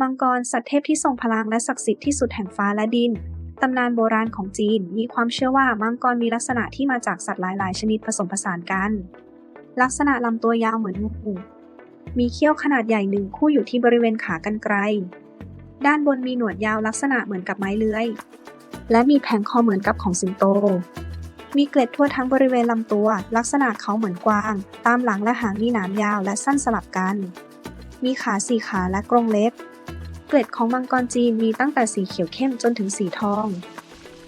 มังกรสัตว์เทพที่ทรงพลังและศักดิ์สิทธิ์ที่สุดแห่งฟ้าและดิน ตำนานโบราณของจีนมีความเชื่อว่ามังกรมีลักษณะที่มาจากสัตว์หลาย ๆ ชนิดผสมผสานกัน ลักษณะลำตัวยาวเหมือนงูมีเขี้ยวขนาดใหญ่หนึ่งคู่อยู่ที่บริเวณขากรรไกร ด้านบนมีหนวดยาวลักษณะเหมือนกับไม้เลื้อย และมีแผงคอเหมือนกับของสิงโต มีเกล็ดทั่วทั้งบริเวณลำตัว ลักษณะเขาเหมือนกวาง ตามหลังและหางมีหนามยาวและสั้นสลับกัน มีขาสี่ขาและกรงเล็บ เกล็ดของมังกรจีนมีตั้งแต่สีเขียวเข้มจนถึงสีทอง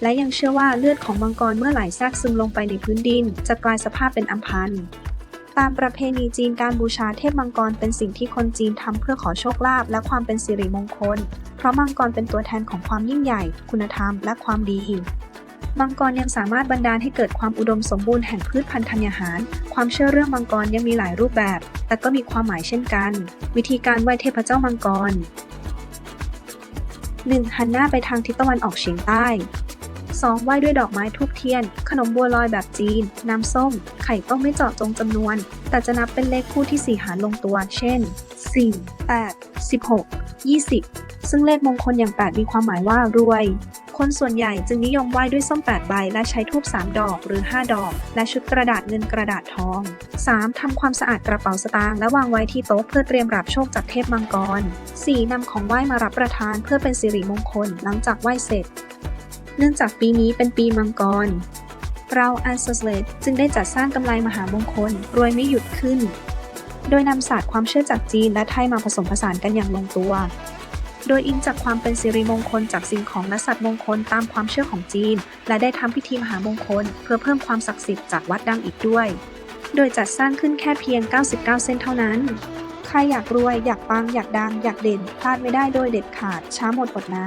และยังเชื่อว่าเลือดของมังกรเมื่อไหลแทรกซึมลงไปในพื้นดิน จะกลายสภาพเป็นอัมพันธ์ตามประเพณีจีนการบูชาเทพมังกรเป็นสิ่งที่คนจีนทำเพื่อขอโชคลาภและความเป็นสิริมงคล เพราะมังกรเป็นตัวแทนของความยิ่งใหญ่ คุณธรรม และความดีมังกรยังสามารถบันดาลให้เกิดความอุดมสมบูรณ์แห่งพืชพันธุ์ธัญญาหาร ความเชื่อเรื่องมังกรยังมีหลายรูปแบบ แต่ก็มีความหมายเช่นกัน วิธีการไหว้เทพเจ้ามังกร 1. หันหน้าไปทางทิศตะวันออกเฉียงใต้ 2. ไหว้ด้วยดอกไม้ทูบเทียน ขนมบัวลอยแบบจีน น้ำส้ม ไข่ต้มไม่เจาะจงจำนวน แต่จะนับเป็นเลขคู่ที่ 4 หารลงตัว เช่น 4 8 16 20 ซึ่งเลขมงคลอย่าง 8 มีความหมายว่ารวย คนส่วนใหญ่จึงนิยมไหว้ด้วยส้ม 8 ใบ และใช้ทูบ3 ดอกหรือ 5 ดอก และชุดกระดาษเงินกระดาษทอง 3. ทำความสะอาดกระเป๋าสตางค์และวางไว้ที่โต๊ะเพื่อเตรียมรับโชคจากเทพมังกร 4. นำของไหว้มารับประทานเพื่อเป็นสิริมงคลหลังจากไหว้เสร็จ เนื่องจากปีนี้เป็นปีมังกร เราอันเซสเลตจึงได้จัดสร้างกำไลมหามงคลรวยไม่หยุดขึ้น โดยนำศาสตร์ความเชื่อจากจีนและไทยมาผสมผสานกันอย่างลงตัว โดยอิงจากความเป็นสิริมงคลจากสิ่งของและสัตว์มงคลตามความเชื่อของจีน และได้ทำพิธีมหามงคล เพื่อเพิ่มความศักดิ์สิทธิ์จากวัดดังอีกด้วย โดยจัดสร้างขึ้นแค่เพียง 99 เส้นเท่านั้น ใครอยากรวย อยากปัง อยากดัง อยากเด่น พลาดไม่ได้โดยเด็ดขาด ช้าหมดอดนะ